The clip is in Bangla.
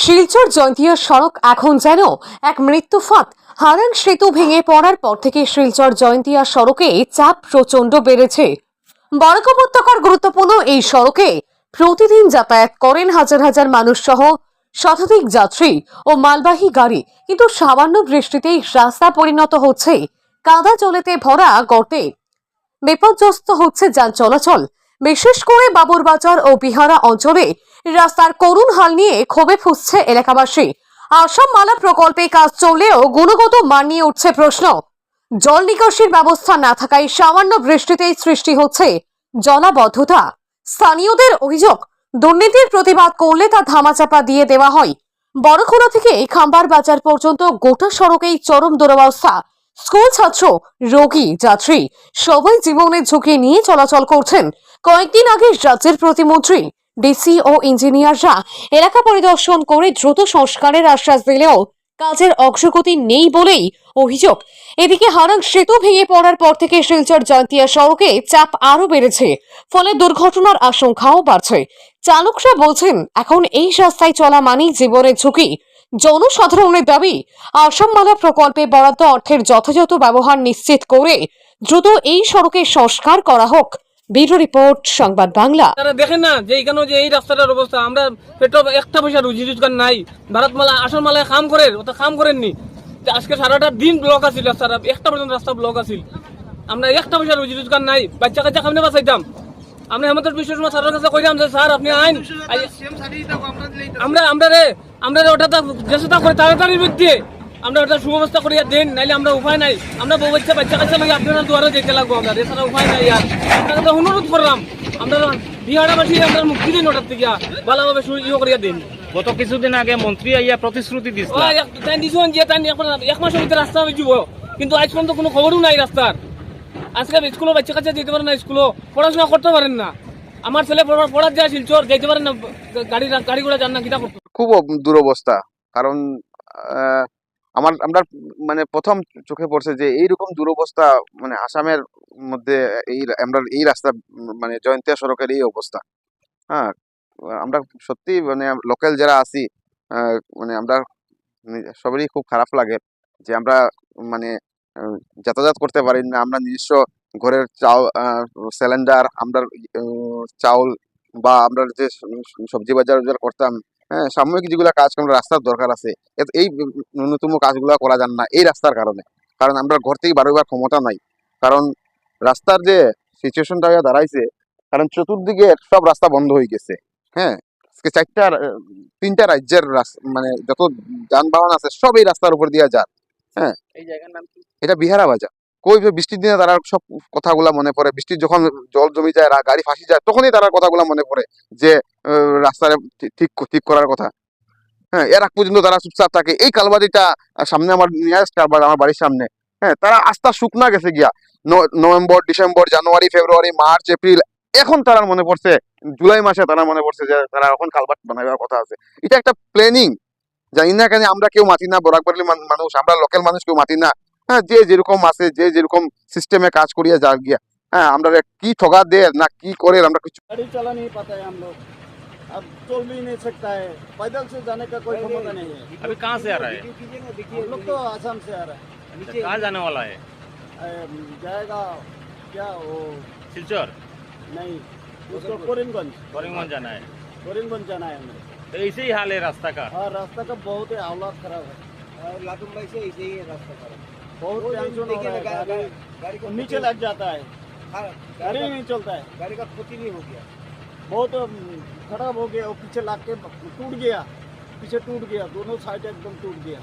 শিলচর জয়ন্তিয়া সড়ক এখন যেন এক মৃত্যু ফাঁদ। হারাং সেতু ভেঙে পড়ার পর থেকে শিলচর জয়ন্তিয়া সড়কে চাপ প্রচণ্ড বেড়েছে। বরাক উপত্যকার গুরুত্বপূর্ণ এই সড়কে প্রতিদিন যাতায়াত করেন হাজার হাজার মানুষ সহ শতাধিক যাত্রী ও মালবাহী গাড়ি। কিন্তু সামান্য বৃষ্টিতেই রাস্তা পরিণত হচ্ছে কাদা জলেতে ভরা গর্তে। বিপর্যস্ত হচ্ছে যান চলাচল। বিশেষ করে বাবুরবাজার ও বিহারা অঞ্চলে রাস্তার করুণ হাল নিয়ে ক্ষোভে ফুসছে এলাকাবাসী। আসাম মালা প্রকল্পে কাজ চললেও গুণগত মান নিয়ে উঠছে প্রশ্ন। জল নিকাশির ব্যবস্থা না থাকায় সামান্য বৃষ্টিতেই সৃষ্টি হচ্ছে জলাবদ্ধতা। স্থানীয়দের অভিযোগ, দুর্নীতির প্রতিবাদ করলে তা ধামাচাপা দিয়ে দেওয়া হয়। বড়খোলা থেকে খাম্বার বাজার পর্যন্ত গোটা সড়কেই চরম দুরবস্থা। স্কুল ছাত্র, রোগী, যাত্রী সবাই জীবনের ঝুঁকি নিয়ে চলাচল করছেন। কয়েকদিন আগে রাজ্যের প্রতিমন্ত্রী ডিসি ও ইঞ্জিনিয়াররা এলাকা পরিদর্শন করে দ্রুত সংস্কারের আশ্বাস দিলেও কাজের অগ্রগতি নেই বলেই অভিযোগ। এদিকে হারাং সেতু ভেঙে পড়ার পর থেকে শিলচর জয়ন্তিয়া সড়কে চাপ আরও বেড়েছে, ফলে দুর্ঘটনার আশঙ্কাও বাড়ছে। চালকরা বলছেন, এখন এই রাস্তায় চলা মানেই জীবনের ঝুঁকি। জনসাধারণের দাবি, আসামমালা প্রকল্পে বরাদ্দ অর্থের যথাযথ ব্যবহার নিশ্চিত করে দ্রুত এই সড়কের সংস্কার করা হোক। ব্যুরো রিপোর্ট সংবাদ বাংলা। তারা দেখেন না যে এখানে যে এই রাস্তাটার অবস্থা আমরা পেট্রোল একটা পয়সা রুজি রোজগার নাই। ভারত মালা আসল মালায় কাম করে ওটা কাম করেননি। আজকে সারাটা দিন ব্লক আছিল রাস্তাটা একটা পর্যন্ত রাস্তা ব্লক আছিল। আমরা একটা পয়সা রুজি রোজগার নাই বাচ্চা কাচ্চা কামনে বাঁচাইতাম? আমরা হেমন্ত বিশ্ব শর্মা স্যারের কাছে কইলাম যে স্যার আপনি আইন আমরা আমরা রে আমরা রে ওটা চেষ্টা করে তাড়াতাড়ির মধ্যে আমরা ওটা সুব্যবস্থা করিয়া দেন নাইলে আমরা উপায় নাই। আমরা বউ বাচ্চা বাচ্চা কাচ্চা লইয়া আপনারা দুয়ারে যেতে লাগবো আমরা এছাড়া উপায় নাই আর। আপনাকে তো অনুরোধ করলাম আমরা বিহারাবাসী আমরা মুক্তি দিন ওটার থেকে ভালোভাবে ইয়ে করিয়া দিন। গত কিছুদিন আগে মন্ত্রী আইয়া প্রতিশ্রুতি দিছিল। তাই দিছুন যে তাই এখন এক মাসের ভিতরে রাস্তা হয়ে যাব। কিন্তু আজ পর্যন্ত কোনো খবরও নাই রাস্তার। আজকে স্কুলে বাচ্চা কাচ্চা যেতে পারে না স্কুলে পড়াশোনা করতে পারেন না। আমার ছেলে পড়া- পড়ার যায় শিলচর যেতে পারেন না গাড়ি গাড়ি ঘোড়া যান না কিটা করতে খুব দুরবস্থা কারণ আহ, আমার, আমরা মানে প্রথম চোখে পড়ছে যে এইরকম দুরবস্থা মানে আসামের মধ্যে এই, আমরা এই রাস্তা মানে জয়ন্তিয়া সড়কের এই অবস্থা। হ্যাঁ আমরা সত্যি মানে লোকাল যারা আছি মানে আমরা সবারই খুব খারাপ লাগে যে আমরা মানে যাতায়াত করতে পারি না। আমরা নিজস্ব ঘরের চাল সিলিন্ডার আমরা চাউল বা আমরা যে সবজি বাজার করতাম হ্যাঁ সাময়িক যেগুলো কাজ আমরা রাস্তার দরকার আছে। এই ন্যূনতম কাজগুলো করা যান না এই রাস্তার কারণে। কারণ আমরা ঘর থেকে বারোবার ক্ষমতা নাই। কারণ রাস্তার যে সিচুয়েশনটা দাঁড়াইছে কারণ চতুর্দিকে সব রাস্তা বন্ধ হয়ে গেছে। হ্যাঁ আজকে চারটা তিনটা রাজ্যের মানে যত যানবাহন আছে সব এই রাস্তার উপর দিয়ে যান। হ্যাঁ এই জায়গার নাম কি? এটা বিহারা বাজার কই বৃষ্টির দিনে তারা সব কথাগুলা মনে পড়ে। বৃষ্টির যখন জল জমি যায় গাড়ি ফাঁসি যায়, তখনই তারা কথাগুলা মনে পড়ে যে রাস্তার ঠিক ঠিক করার কথা। হ্যাঁ এর আগ পর্যন্ত তারা চুপচাপ থাকে। এই কালবাদিটা সামনে আমার নিয়ারেস্ট কালবাদ আমার বাড়ির সামনে। হ্যাঁ তারা আস্থা শুকনা গেছে গিয়া। November, December, January, February, March, April, এখন তারা মনে পড়ছে, জুলাই মাসে তারা মনে পড়ছে যে, তারা এখন কালবাট বানাবার কথা আছে। এটা একটা প্ল্যানিং। জানি না কেন আমরা কেউ মাতি না বরাকবাড়ির মান- মানুষ, আমরা লোকাল মানুষ কেউ মাতি না। হ্যাঁ যে যেরকম আছে যে যেরকম সিস্টেমে কাজ করিয়া যা গিয়া হ্যাঁ আমরা কি ঠগা দে না কি করে আমরা কিছু गाड़ी चला नहीं पाता है हम लोग अब चल भी नहीं सकता है पैदल से जाने का कोई क्षमता नहीं है अभी कहाँ से आ रहा है हम लोग तो आसाम से आ रहा है अच्छा, कहाँ जाने वाला है अम, जाएगा क्या वो सिलचर नहीं उसको कोरिनगंज करीमगंज जाना है कोरिनगंज जाना है हमें तो ऐसे ही हाल है रास्ता का हाँ रास्ता का बहुत ही हालात खराब है लाटुम भाई से ऐसे ही है रास्ता खराब बहुत टेंशन हो रहा है गाड़ी को नीचे लग जाता है। हाँ, गाड़ी गाड़ी नहीं चलता है। गाड़ी का क्षति नहीं हो गया। बहुत खराब हो गया और पीछे लाग के टूट गया। पीछे टूट गया दोनों साइड एकदम टूट गया।